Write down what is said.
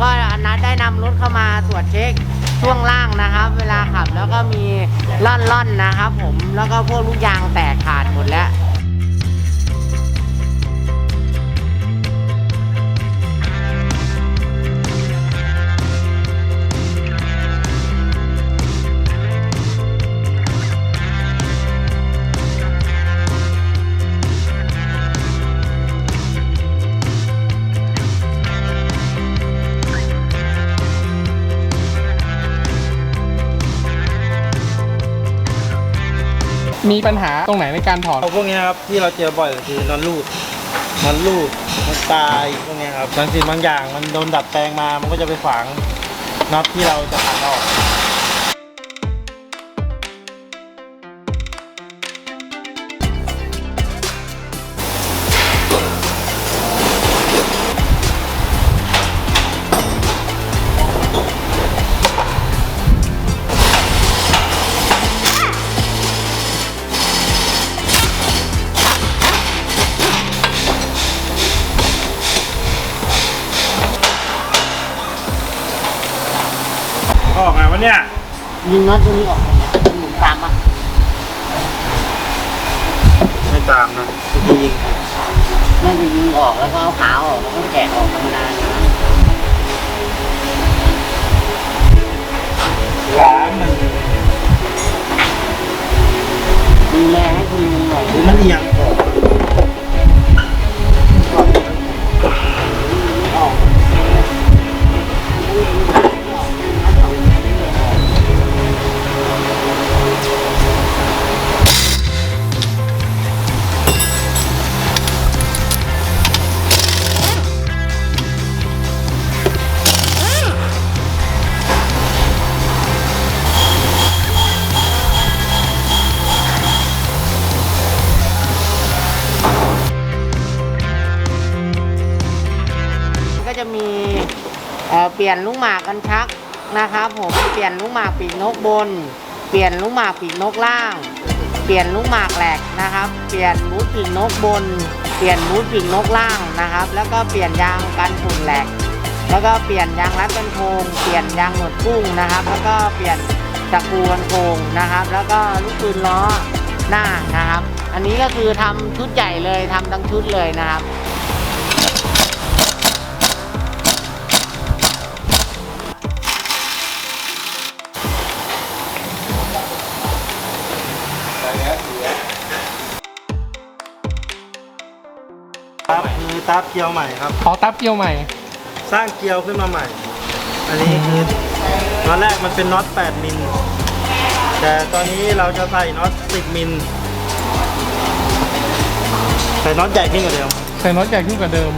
ก็นัดได้นำรถเข้ามาตรวจเช็คช่วงล่างนะครับ เวลาขับแล้วก็มีล่อนๆนะครับ ผมแล้วก็พวกลูกยางแตกขาดหมดแล้ว มีปัญหาตรงไหนในการถอดพวกนี้นะครับที่เราเจอบ่อยก็คือนอนรูดนอนรูดมันตายพวกนี้ครับบางสิ่งบางอย่างมันโดนดัดแปลงมามันก็จะไปฝังน็อตที่เราจะขันออกะเนี่ยยิงน็อตตัวนี้ออกหมุนตามมาไม่ตามนะจริงน่าจะยิงออกแล้วก็เอาขาออกแล้วก็แกะออกธรรมดา เปลี่ยนลูกหมากกันชักนะครับ ผมเปลี่ยนลูกหมากปีกนกบน เปลี่ยนลูกหมากปีกนกล่าง เปลี่ยนลูกหมากแหลกนะครับ เปลี่ยนมูดปีกนกบน เปลี่ยนมูดปีกนกล่างนะครับ แล้วก็เปลี่ยนยางกันฝุ่นแหลก แล้วก็เปลี่ยนยางรัดกันโคงเปลี่ยนยางหนวดกุ้งนะครับ แล้วก็เปลี่ยนจักรูกันโคงนะครับ แล้วก็ลูกปืนล้อหน้านะครับ อันนี้ก็คือทำชุดใหญ่เลยทำทั้งชุดเลยนะครับ ครับคือตับเกลียวใหม่ครับ ขอตับเกี่ยวใหม่ สร้างเกลียวขึ้นมาใหม่ อันนี้คือตอนแรกมันเป็นน็อต 8 มิล แต่ตอนนี้เราจะใส่น็อต 10 มิล ใส่น็อตใหญ่ขึ้นกว่าเดิม ใส่น็อตใหญ่ขึ้นกว่าเดิม